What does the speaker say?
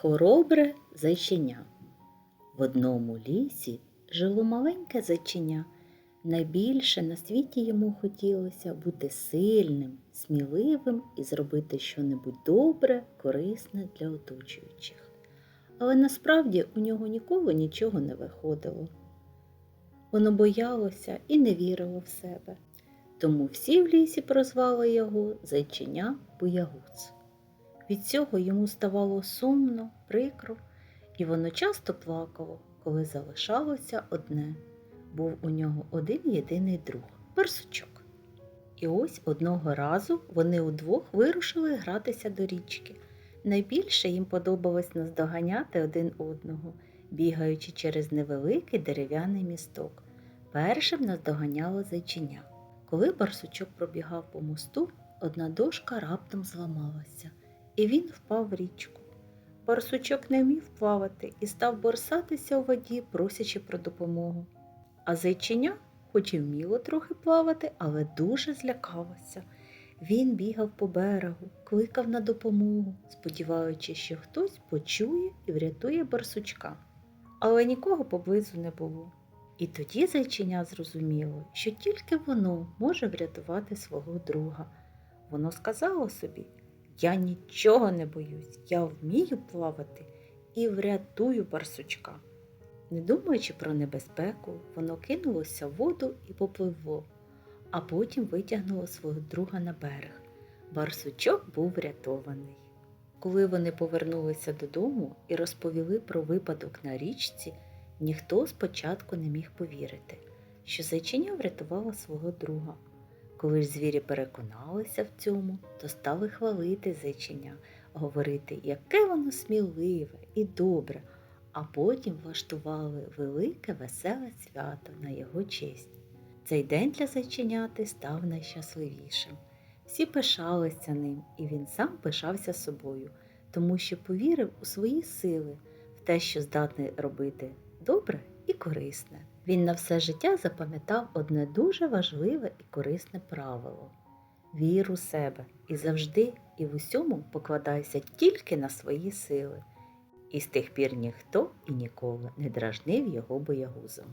Хоробре зайченя. В одному лісі жило маленьке зайченя. Найбільше на світі йому хотілося бути сильним, сміливим і зробити щонебудь добре, корисне для оточуючих. Але насправді у нього ніколи нічого не виходило. Воно боялося і не вірило в себе. Тому всі в лісі прозвали його зайченя Буягуц. Від цього йому ставало сумно, прикро, і воно часто плакало, коли залишалося одне. Був у нього один єдиний друг барсучок. І ось одного разу вони удвох вирушили гратися до річки. Найбільше їм подобалось наздоганяти один одного, бігаючи через невеликий дерев'яний місток. Першим наздоганяло зайчиня. Коли барсучок пробігав по мосту, одна дошка раптом зламалася, і він впав в річку. Барсучок не вмів плавати і став борсатися у воді, просячи про допомогу. А зайчиня, хоч і вміло трохи плавати, але дуже злякалося. Він бігав по берегу, кликав на допомогу, сподіваючись, що хтось почує і врятує барсучка. Але нікого поблизу не було. І тоді зайчиня зрозуміло, що тільки воно може врятувати свого друга. Воно сказало собі: Я нічого не боюсь, я вмію плавати і врятую барсучка. Не думаючи про небезпеку, воно кинулося в воду і попливло, а потім витягнуло свого друга на берег. Барсучок був врятований. Коли вони повернулися додому і розповіли про випадок на річці, ніхто спочатку не міг повірити, що зайчиня врятувала свого друга. Коли ж звірі переконалися в цьому, то стали хвалити зайчиня, говорити, яке воно сміливе і добре, а потім влаштували велике веселе свято на його честь. Цей день для зайченяти став найщасливішим. Всі пишалися ним, і він сам пишався собою, тому що повірив у свої сили, в те, що здатний робити добре і корисне. Він на все життя запам'ятав одне дуже важливе і корисне правило вір у себе і завжди і в усьому покладайся тільки на свої сили. І з тих пір ніхто і ніколи не дражнив його боягузом.